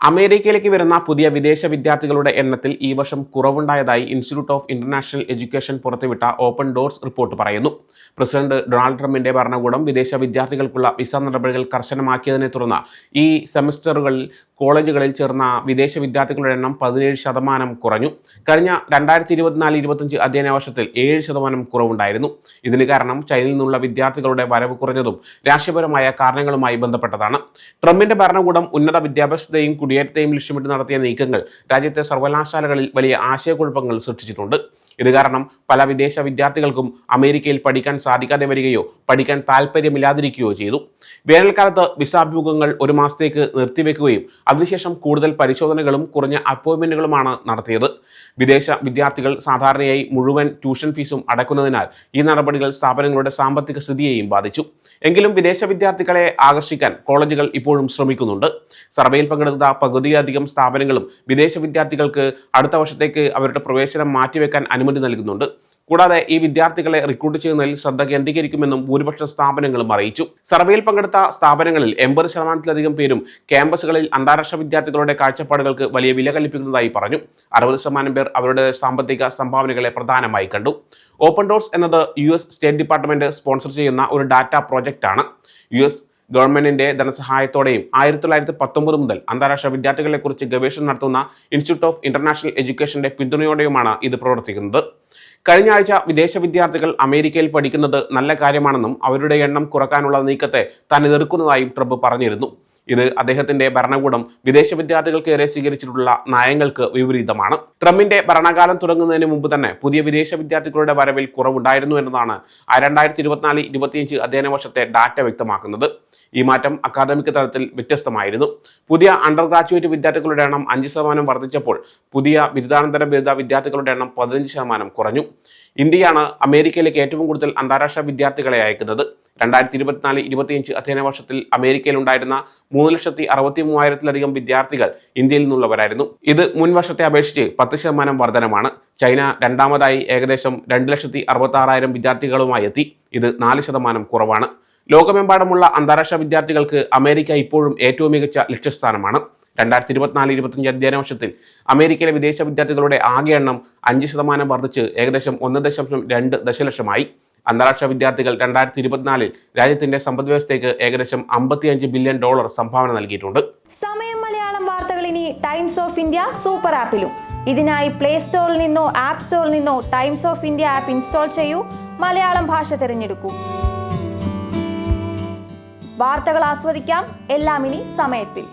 അമേരിക്കയിലേക്ക് വരുന്ന പുതിയ വിദേശ വിദ്യാർത്ഥികളുടെ എണ്ണത്തിൽ ഈ വർഷം കുറവുണ്ടായതായി ഇൻസ്റ്റിറ്റ്യൂട്ട് ഓഫ് ഇന്റർനാഷണൽ എഡ്യൂക്കേഷൻ പുറത്തുവിട്ട ഓപ്പൺ ഡോർസ് റിപ്പോർട്ട് പറയുന്നു. പ്രസിഡന്റ് ഡൊണാൾഡ് ട്രംപിന്റെ ഭരണകൂടം വിദേശ വിദ്യാർത്ഥികൾക്കുള്ള വിസ നടപടികൾ കർശനമാക്കിയതിനെ തുടർന്ന് ഈ സെമസ്റ്ററുകളിൽ കോളേജുകളിൽ ചേർന്ന വിദേശ വിദ്യാർത്ഥികളുടെ എണ്ണം പതിനേഴ് ശതമാനം കുറഞ്ഞു. കഴിഞ്ഞ രണ്ടായിരത്തി ഇരുപത്തിനാല് ഇരുപത്തഞ്ച് അധ്യയന വർഷത്തിൽ ഏഴ് ശതമാനം കുറവുണ്ടായിരുന്നു. ഇതിന് കാരണം ചൈനയിൽ നിന്നുള്ള വിദ്യാർത്ഥികളുടെ വരവ് കുറഞ്ഞതും രാഷ്ട്രീയപരമായ കാരണങ്ങളുമായി ബന്ധപ്പെട്ടതാണ്. ട്രംപിന്റെ ഭരണകൂടം ഉന്നത വിദ്യാഭ്യാസത്തെയും കുടിയേറ്റത്തെയും ലക്ഷ്യമിട്ട് നടത്തിയ നീക്കങ്ങൾ രാജ്യത്തെ സർവകലാശാലകളിൽ വലിയ ആശയക്കുഴപ്പങ്ങൾ സൃഷ്ടിച്ചിട്ടുണ്ട്. ഇത് കാരണം പല വിദേശ വിദ്യാർത്ഥികൾക്കും അമേരിക്കയിൽ പഠിക്കാൻ സാധിക്കാതെ വരികയോ പഠിക്കാൻ താല്പര്യമില്ലാതിരിക്കുകയോ ചെയ്തു. വേനൽക്കാലത്ത് വിസാഭിമുഖങ്ങൾ ഒരു മാസത്തേക്ക് നിർത്തിവെക്കുകയും അതിനുശേഷം കൂടുതൽ പരിശോധനകളും കുറഞ്ഞ അപ്പോയിന്റ്മെന്റുകളുമാണ് നടത്തിയത്. വിദേശ വിദ്യാർത്ഥികൾ സാധാരണയായി മുഴുവൻ ട്യൂഷൻ ഫീസും അടക്കുന്നതിനാൽ ഈ നടപടികൾ സ്ഥാപനങ്ങളുടെ സാമ്പത്തിക സ്ഥിതിയെയും ബാധിച്ചു. എങ്കിലും വിദേശ വിദ്യാർത്ഥികളെ ആകർഷിക്കാൻ കോളേജുകൾ ഇപ്പോഴും ശ്രമിക്കുന്നുണ്ട്. സർവേയിൽ പങ്കെടുത്ത പകുതിയിലധികം സ്ഥാപനങ്ങളും വിദേശ വിദ്യാർത്ഥികൾക്ക് അടുത്ത വർഷത്തേക്ക് അവരുടെ പ്രവേശനം മാറ്റിവെക്കാൻ അനുമതി നൽകുന്നുണ്ട്. കൂടാതെ ഈ വിദ്യാർത്ഥികളെ റിക്രൂട്ട് ചെയ്യുന്നതിൽ ശ്രദ്ധ കേന്ദ്രീകരിക്കുമെന്നും ഭൂരിപക്ഷ സ്ഥാപനങ്ങളും അറിയിച്ചു. സർവേയിൽ പങ്കെടുത്ത സ്ഥാപനങ്ങളിൽ എൺപത് ശതമാനത്തിലധികം പേരും ക്യാമ്പസുകളിൽ അന്താരാഷ്ട്ര വിദ്യാർത്ഥികളുടെ കാഴ്ചപ്പാടുകൾക്ക് വലിയ വില കൽപ്പിക്കുന്നതായി പറഞ്ഞു. അറുപത് ശതമാനം പേർ അവരുടെ സാമ്പത്തിക സംഭാവനകളെ പ്രധാനമായി കണ്ടു. ഓപ്പൺ ഡോർസ് എന്നത് യു സ്റ്റേറ്റ് ഡിപ്പാർട്ട്മെന്റ് സ്പോൺസർ ചെയ്യുന്ന ഒരു ഡാറ്റ പ്രോജക്റ്റാണ്. യു എസ് ഗവൺമെന്റിന്റെ ധനസഹായത്തോടെയും ആയിരത്തി തൊള്ളായിരത്തി പത്തൊമ്പത് മുതൽ അന്താരാഷ്ട്ര വിദ്യാർത്ഥികളെ കുറിച്ച് ഗവേഷണം നടത്തുന്ന ഇൻസ്റ്റിറ്റ്യൂട്ട് ഓഫ് ഇന്റർനാഷണൽ എഡ്യൂക്കേഷന്റെ പിന്തുണയോടെയുമാണ് ഇത് പ്രവർത്തിക്കുന്നത്. കഴിഞ്ഞ ആഴ്ച വിദേശ വിദ്യാർത്ഥികൾ അമേരിക്കയിൽ പഠിക്കുന്നത് നല്ല കാര്യമാണെന്നും അവരുടെ എണ്ണം കുറക്കാനുള്ള നീക്കത്തെ താൻ എതിർക്കുന്നതായും ട്രംപ് പറഞ്ഞിരുന്നു. ഇത് അദ്ദേഹത്തിന്റെ ഭരണകൂടം വിദേശ വിദ്യാർത്ഥികൾക്കേറെ സ്വീകരിച്ചിട്ടുള്ള നയങ്ങൾക്ക് വിപരീതമാണ്. ട്രംപിന്റെ ഭരണകാലം തുടങ്ങുന്നതിന് മുമ്പ് തന്നെ പുതിയ വിദേശ വിദ്യാർത്ഥികളുടെ വരവിൽ കുറവുണ്ടായിരുന്നു എന്നതാണ് രണ്ടായിരത്തി ഇരുപത്തിനാല് ഇരുപത്തിയഞ്ച് അധ്യയന വർഷത്തെ ഡാറ്റ വ്യക്തമാക്കുന്നത്. ഈ മാറ്റം അക്കാദമിക് തലത്തിൽ വ്യത്യസ്തമായിരുന്നു. പുതിയ അണ്ടർ ഗ്രാജുവേറ്റ് വിദ്യാർത്ഥികളുടെ എണ്ണം അഞ്ച് ശതമാനം വർദ്ധിച്ചപ്പോൾ പുതിയ ബിരുദാനന്തര ബിരുദ വിദ്യാർത്ഥികളുടെ എണ്ണം പതിനഞ്ച് ശതമാനം കുറഞ്ഞു. ഇന്ത്യയാണ് അമേരിക്കയിലേക്ക് ഏറ്റവും കൂടുതൽ അന്താരാഷ്ട്ര വിദ്യാർത്ഥികളെ അയക്കുന്നത്. രണ്ടായിരത്തി ഇരുപത്തിനാല് ഇരുപത്തിയഞ്ച് അധ്യയന വർഷത്തിൽ അമേരിക്കയിൽ ഉണ്ടായിരുന്ന മൂന്ന് ലക്ഷത്തി അറുപത്തി മൂവായിരത്തിലധികം വിദ്യാർത്ഥികൾ ഇന്ത്യയിൽ നിന്നുള്ളവരായിരുന്നു. ഇത് മുൻ വർഷത്തെ അപേക്ഷിച്ച് പത്ത് ശതമാനം വർധനമാണ്. ചൈന രണ്ടാമതായി ഏകദേശം രണ്ട് ലക്ഷത്തി അറുപത്തി ആറായിരം വിദ്യാർത്ഥികളുമായി എത്തി. ഇത് നാല് ശതമാനം കുറവാണ്. ലോകമെമ്പാടുമുള്ള അന്താരാഷ്ട്ര വിദ്യാർത്ഥികൾക്ക് അമേരിക്ക ഇപ്പോഴും ഏറ്റവും മികച്ച ലക്ഷ്യസ്ഥാനമാണ്. രണ്ടായിരത്തി ഇരുപത്തിനാല് ഇരുപത്തിയഞ്ച് അധ്യയന വർഷത്തിൽ അമേരിക്കയിലെ വിദേശ വിദ്യാർത്ഥികളുടെ ആകെ എണ്ണം അഞ്ച് ശതമാനം വർദ്ധിച്ച് ഏകദേശം ഒന്ന് ദശാംശം രണ്ട് ദശലക്ഷമായി. അന്താരാഷ്ട്ര വിദ്യാർത്ഥികൾ രണ്ടായിരത്തി ഇരുപത്തിനാലിൽ രാജ്യത്തിന്റെ സമ്പദ് വ്യവസ്ഥയ്ക്ക് ഏകദേശം അമ്പത്തിയഞ്ച് ബില്യൺ ഡോളർ സംഭാവന നൽകിയിട്ടുണ്ട്. സമയം മലയാളം വാർത്തകൾ ഇനി ടൈംസ് ഓഫ് ഇന്ത്യ സൂപ്പർ ആപ്പിലും. ഇതിനായി പ്ലേ സ്റ്റോറിൽ നിന്നോ ആപ്പ് സ്റ്റോറിൽ നിന്നോ Times of India app install ചെയ്യൂ. മലയാളം ഭാഷ തിരഞ്ഞെടുക്കൂ. വാർത്തകൾ ആസ്വദിക്കാം. എല്ലാം ഇനി സമയത്തിൽ.